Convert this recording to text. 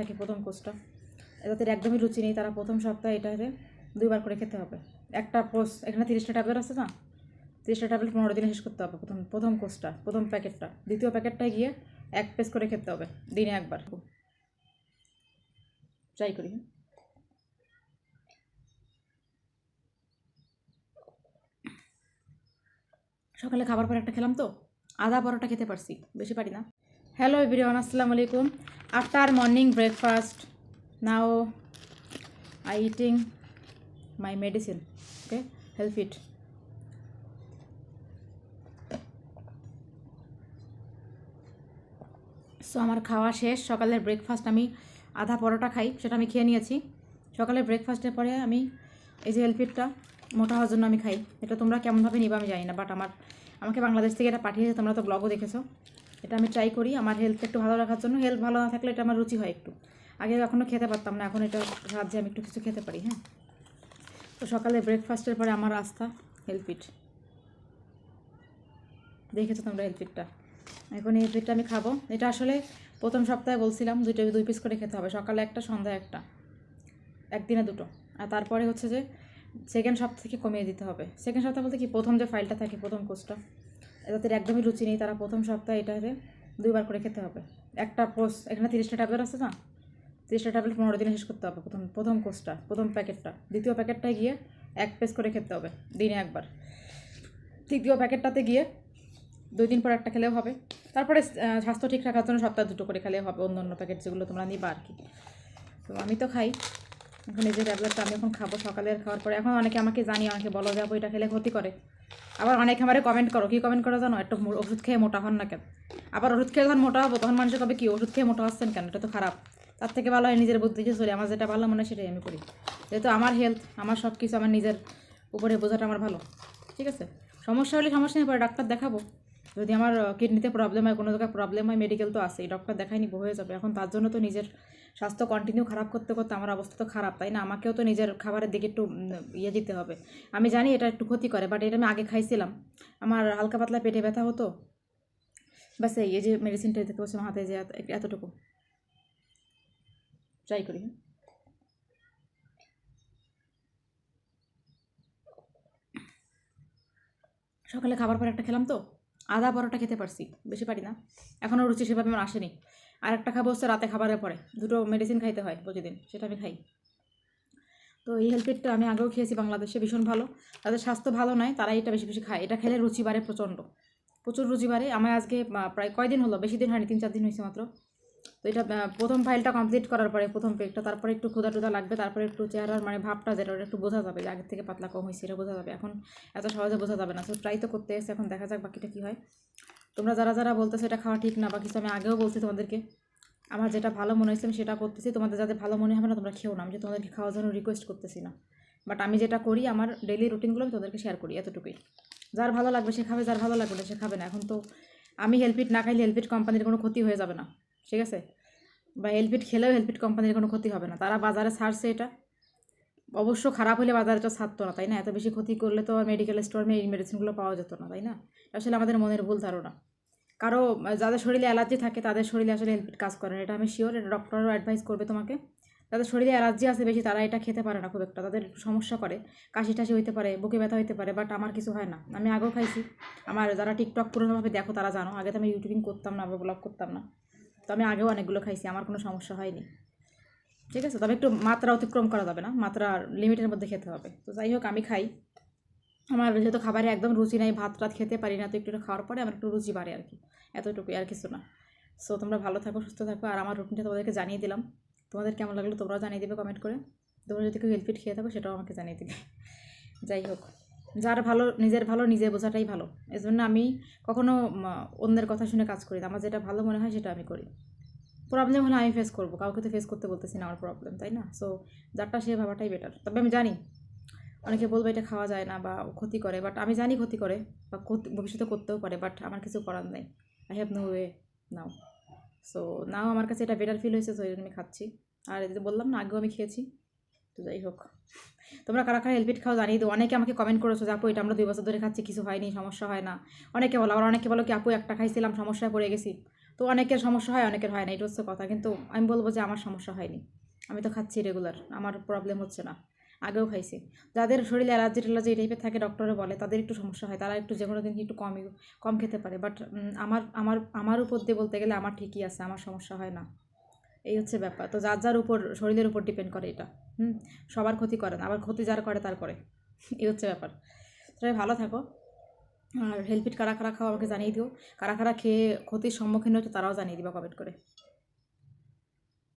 থাকে প্রথম কোর্সটা। যাদের একদমই রুচি নেই, তারা প্রথম সপ্তাহে এটাতে দুইবার করে খেতে হবে। একটা কোর্স, এখানে তিরিশটা ট্যাবলেট আছে না তিরিশটা ট্যাবলেট পনেরো দিনে শেষ করতে হবে প্রথম প্রথম কোর্সটা, প্রথম প্যাকেটটা। দ্বিতীয় প্যাকেটটায় গিয়ে এক পেস করে খেতে হবে, দিনে একবার। ট্রাই করি হ্যাঁ। সকালে খাবার পর একটা খেলাম তো? আধা পরোটা খেতে পারছি, বেশি পারি না। হ্যালো এভরিওয়ান আসসালামু আলাইকুম after morning breakfast now I eating my medicine okay help it so আমার খাওয়া শেষ। সকালের ব্রেকফাস্ট আমি আধা পরোটা খাই, সেটা আমি খেয়ে নিয়েছি। সকালের ব্রেকফাস্টের পরে আমি এই যে হেলপিটটা মোটা হওয়ার জন্য আমি খাই। এটা তোমরা কেমনভাবে নিবা আমি জানি না বাট আমার, আমাকে বাংলাদেশ থেকে এটা পাঠিয়েছে, তোমরা তো ব্লগও দেখেছ। এটা আমি ট্রাই করি, আমার হেলথ একটু ভালো রাখার জন্য। হেলথ ভালো না থাকলে এটা আমার রুচি হয় একটু। আগে এখনও খেতে পারতাম না, এখন এটা সাহায্যে আমি একটু কিছু খেতে পারি হ্যাঁ। তো সকালে ব্রেকফাস্টের পরে আমার রাস্তা হেলপিট দেখেছ তোমরা হেলপিটটা এখন এই হেলপিটটা আমি খাব। এটা আসলে প্রথম সপ্তাহে বলছিলাম, দুইটা দুই পিস করে খেতে হবে। সকালে একটা, সন্ধ্যায় একটা। একদিনে দুটো। আর তারপরে হচ্ছে যে সেকেন্ড সপ্তাহ থেকে কমিয়ে দিতে হবে। সেকেন্ড সপ্তাহ বলতে কি? প্রথম যে ফাইলটা থাকে, প্রথম কোর্সটা যাদের একদমই রুচি নেই, তারা প্রথম সপ্তাহে এটাতে দুইবার করে খেতে হবে। একটা কোর্স এখানে তিরিশটা ট্যাবলেট আছে না তিরিশটা ট্যাবলেট পনেরো দিনে শেষ করতে হবে প্রথম প্রথম কোর্সটা প্রথম প্যাকেটটা দ্বিতীয় প্যাকেটটায় গিয়ে এক পেস করে খেতে হবে, দিনে একবার। তৃতীয় প্যাকেটটাতে গিয়ে দুই দিন পর একটা খেলেও হবে। তারপরে স্বাস্থ্য ঠিক রাখার জন্য সপ্তাহে দুটো করে খেলেও হবে অন্য অন্য প্যাকেট যেগুলো তোমরা নিবা আর কি। তো আমি তো খাই। এখন এই যে ট্যাবলেটটা আমি এখন খাব সকালের খাওয়ার পরে, এখন অনেকে আমাকে জানি অনেকে বলো যাব এটা খেলে ক্ষতি করে। আবার অনেকে আমারে কমেন্ট করো, কি কমেন্ট করো জানো? একটু ওষুধ খেয়ে মোটা হন না কেন? আবার ওষুধ খেয়ে যখন মোটা হব, তখন মানুষ কবে কি, ওষুধ খেয়ে মোটা হচ্ছেন কেন? এটা তো খারাপ। তার থেকে ভালো হয় নিজের বুদ্ধি যে চলি আমার যেটা ভালো মনে হয় সেটাই আমি করি। যেহেতু আমার হেলথ আমার সব কিছু আমার নিজের উপরে বোঝাটা আমার ভালো। ঠিক আছে? সমস্যা হলে সমস্যা নেই, পরে ডাক্তার দেখাবো। যদি আমার কিডনিতে প্রবলেম হয়, কোনো জায়গায় প্রবলেম হয় মেডিকেল তো আসেই ডক্টর দেখাই নিবো হয়ে যাবে। এখন তার জন্য তো নিজের স্বাস্থ্য কন্টিনিউ খারাপ করতে করতে আমার অবস্থা তো খারাপ, তাই না? আমাকেও তো নিজের খাবারের দিকে একটু ইয়ে দিতে হবে। আমি জানি এটা একটু ক্ষতি করে বাট এটা আমি আগে খাইছিলাম। আমার হালকা পাতলা পেটে ব্যথা হতো। ব্যাস এই যে মেডিসিনটা দেখতে পাচ্ছি হাতে যে এত- এতটুকু। ট্রাই করি হ্যাঁ। সকালে খাবার পর একটা খেলাম তো। আধা পরোটা খেতে পারছি, বেশি পারি না। এখনও রুচি সেভাবে আমার আসেনি। আর একটা খাব হচ্ছে রাতে খাবারের পরে। দুটো মেডিসিন খাইতে হয় প্রতিদিন, সেটা আমি খাই। তো এই হেলথ আমি আগেও খেয়েছি, বাংলাদেশে ভীষণ ভালো। তাদের স্বাস্থ্য ভালো নয় তারা এটা বেশি বেশি খায়। এটা খেলে রুচি বাড়ে প্রচণ্ড। প্রচুর রুচি বাড়ে। আমার আজকে প্রায় কয়দিন হলো, বেশি দিন হয়নি, তিন চার দিন হয়েছে মাত্র। তো এটা প্রথম ফাইলটা কমপ্লিট করার পরে, প্রথম পেকটা তারপরে একটু ক্ষুদা টুদা লাগবে, তারপরে একটু চেহারার মানে ভাবটা যেটা, ওটা একটু বোঝা যাবে যে আগের থেকে পাতলা কম হয়েছে, এটা বোঝা যাবে। এখন এত সহজে বোঝা যাবে না। তো ট্রাই তো করতে এসে এখন দেখা যাক বাকিটা কী হয়। তোমরা যারা যারা বলতেছো এটা খাওয়া ঠিক না বা কিছু, আমি আগেও বলছি তোমাদেরকে, আমার যেটা ভালো মনে হয়েছে আমি সেটা করতেছি। তোমাদের যাদের ভালো মনে হবে না, তোমরা খেও না। আমি যে তোমাদেরকে খাওয়ার জন্য রিকোয়েস্ট করতেছি না। বাট আমি যেটা করি, আমার ডেলি রুটিনগুলো আমি তোমাদেরকে শেয়ার করি, এতটুকুই। যার ভালো লাগবে, সে খাবে, যার ভালো লাগবে না, সে খাবে না। এখন তো আমি হেলপিট না খাইলে হেলপিট কোম্পানির কোনো ক্ষতি হয়ে যাবে না। ঠিক আছে? বা হেলপিট খেলেও হেলপিট কোম্পানির কোনো ক্ষতি হবে না। তারা বাজারে ছাড়ছে এটা। অবশ্য খারাপ হলে বাজারে ছাড়তো না, তাই না? এত বেশি ক্ষতি করলে তো মেডিকেল স্টোরে এই মেডিসিনগুলো পাওয়া যেত না, তাই না? আসলে আমাদের মনের ভুল ধারণা। কারও, যাদের শরীরে অ্যালার্জি থাকে, তাদের শরীরে আসলে হেলপিট কাজ করে না। এটা আমি শিওর এটা ডক্টরও অ্যাডভাইস করবে তোমাকে। তাদের শরীরে অ্যালার্জি আছে বেশি, তারা এটা খেতে পারে না খুব একটা। তাদের সমস্যা করে। কাশি টাশি হইতে পারে, বুকে ব্যথা হইতে পারে বাট আমার কিছু হয় না। আমি আগেও খাইছি। আমার যারা টিকটক পুরোনোভাবে দেখো, তারা জানো। আগে তো আমি ইউটিউবিং করতাম না বা ব্লগ করতাম না। তো আমি আগেও অনেকগুলো খাইছি, আমার কোনো সমস্যা হয়নি। ঠিক আছে? তবে একটু মাত্রা অতিক্রম করা যাবে না, মাত্রা লিমিটের মধ্যে খেতে হবে। তো যাই হোক, আমি খাই। আমার যেহেতু খাবারে একদম রুচি নাই, ভাত টাত খেতে পারি না, তো একটু খাওয়ার পরে আমার একটু রুচি বাড়ে আর কি। এতটুকুই আর কিছু না। সো তোমরা ভালো থাকো, সুস্থ থাকো, আর আমার রুটিনটা তোমাদেরকে জানিয়ে দিলাম। তোমাদের কেমন লাগল তোমরাও জানিয়ে দেবে কমেন্ট করে। তোমরা যদি কেউ হেলফিট খেয়ে থাকো, সেটাও আমাকে জানিয়ে দিবে। যাই হোক। যার ভালো, নিজের ভালো নিজে বোঝাটাই ভালো। এই জন্য আমি কখনো অন্যের কথা শুনে কাজ করি না। আমার যেটা ভালো মনে হয় সেটা আমি করি। প্রবলেম হলে আমি ফেস করব। কাউকে তো ফেস করতে বলতেছি না আমার প্রবলেম তাই না? সো যারটা সে ভাবাটাই বেটার তবে আমি জানি, অনেকে বলবে এটা খাওয়া যায় না বা ক্ষতি করে বাট আমি জানি ক্ষতি করে বা ভবিষ্যতে করতেও পারে বাট আমার কিছু করার নেই। I have no way now so now আমার কাছে এটা বেটার ফিল হয়েছে জন্য আমি খাচ্ছি। আর বললাম না, আগেও আমি খেয়েছি। তো যাই হোক। তোমরা কারা কারা হেলপিট খাও জানিয়ে দিও। অনেকে আমাকে কমেন্ট করেছ যে, আপু, এটা আমরা দুই বছর ধরে খাচ্ছি, কিছু হয়নি, সমস্যা হয় না। অনেকে বলো, আবার অনেকে বলো কি, আপু, একটা খাইছিলাম, সমস্যায় পড়ে গেছি। তো অনেকের সমস্যা হয়, অনেকের হয় না, এটা হচ্ছে কথা। কিন্তু আমি বলব যে, আমার সমস্যা হয়নি। আমি তো খাচ্ছি রেগুলার আমার প্রবলেম হচ্ছে না। আগেও খাইছি। যাদের শরীরে অ্যালার্জি ট্যালার্জি এই টাইপের থাকে ডক্টরে বলে, তাদের একটু সমস্যা হয়। তারা একটু যে কোনো দিন একটু কমই, কম খেতে পারে। বাট আমার আমার আমার উপর দিয়ে বলতে গেলে, আমার ঠিকই আছে, আমার সমস্যা হয় না। এই হচ্ছে ব্যাপার। তো যার যার উপর শরীরের উপর ডিপেন্ড করে এটা। হুম? সবার ক্ষতি করে না, আবার ক্ষতি যার করে তার করে। এই হচ্ছে ব্যাপার। তবে ভালো থাকো। আর হেলপিট কারা কারা খাওয়া আমাকে জানিয়ে দিও। কারা কারা খেয়ে ক্ষতির সম্মুখীন হচ্ছে তারাও জানিয়ে দিবা কমেন্ট করে।